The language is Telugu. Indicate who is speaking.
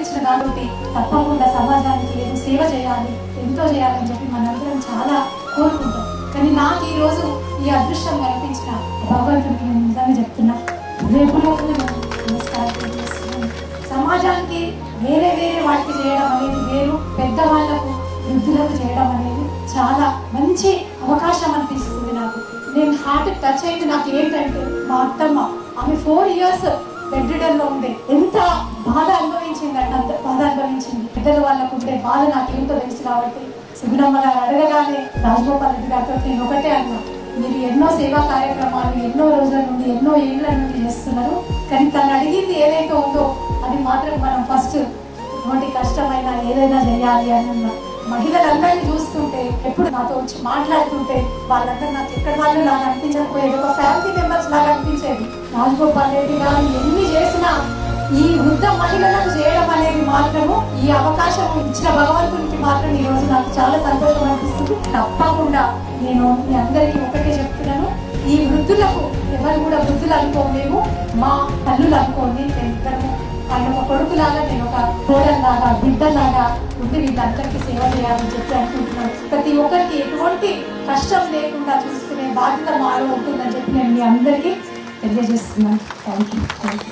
Speaker 1: ఇచ్చిన కాబట్టి తప్పకుండా సమాజానికి ఏదో సేవ చేయాలి ఎంతో చేయాలని చెప్పి మనందరం చాలా కోరుకుంటాం. కానీ నాకు ఈ రోజు ఈ అదృష్టం కనిపించిన భగవంతుడికి నేను నిజంగా చెప్తున్నా. రేపు నమస్కారం సమాజానికి వేరే వేరే వాటికి చేయడం అనేది వేరు పెద్దవాళ్ళకు వృద్ధులకు చేయడం అనేది చాలా మంచి అవకాశం అనిపిస్తుంది నాకు. నేను హార్ట్ టచ్ అయింది నాకు ఏంటంటే మా అత్తమ్మ ఆమె ఫోర్ ఇయర్స్ బెడ్లో ఉండే. ఎంత బాధ పెద్దలు వాళ్ళకు ఉండే బాధ నాకు తెలుసు కాబట్టి సుగుణమ్మ గారు అడగగానే రాజగోపాల్ రెడ్డి గారితో నేను ఒకటే అన్నా మీరు ఎన్నో సేవా కార్యక్రమాలు ఎన్నో రోజుల నుండి ఎన్నో ఏళ్ళ నుండి చేస్తున్నారు. కానీ తను అడిగింది ఏదైతే ఉందో అది మాత్రం మనం ఫస్ట్ ఎటువంటి కష్టమైన ఏదైనా చేయాలి అని అన్నా. మహిళలందరినీ చూస్తుంటే ఎప్పుడు నాతో వచ్చి మాట్లాడుతుంటే వాళ్ళందరూ నాకు ఎక్కడ వాళ్ళు నాకు అనిపించకపోయేది ఒక ఫ్యామిలీ మెంబర్స్ లాగా అనిపించేది. రాజగోపాల్ రెడ్డి గారు ఎన్ని చేసినా ఈ వృద్ధ మహిళలకు అవకాశం ఇచ్చిన భగవంతునికి మాత్రం ఈ రోజు నాకు చాలా సంతోషం అనిపిస్తుంది. తప్పకుండా నేను మీ అందరికీ ఒకటే చెప్తున్నాను. ఈ వృద్ధులకు ఎవరు కూడా వృద్ధులు అనుకోలేము మా తల్లులు అనుకోండి నేను ఇద్దరు ఆయన ఒక కొడుకులాగా నేను ఒక కోడల్లాగా బిడ్డలాగా ఉండి వీళ్ళందరికీ సేవ చేయాలని చెప్పి అనుకుంటున్నాను. ప్రతి ఒక్కరికి ఎటువంటి కష్టం లేకుండా చూసుకునే బాధ్యత మాలో ఉంటుందని చెప్పి నేను మీ అందరికీ తెలియజేస్తున్నాను. Thank you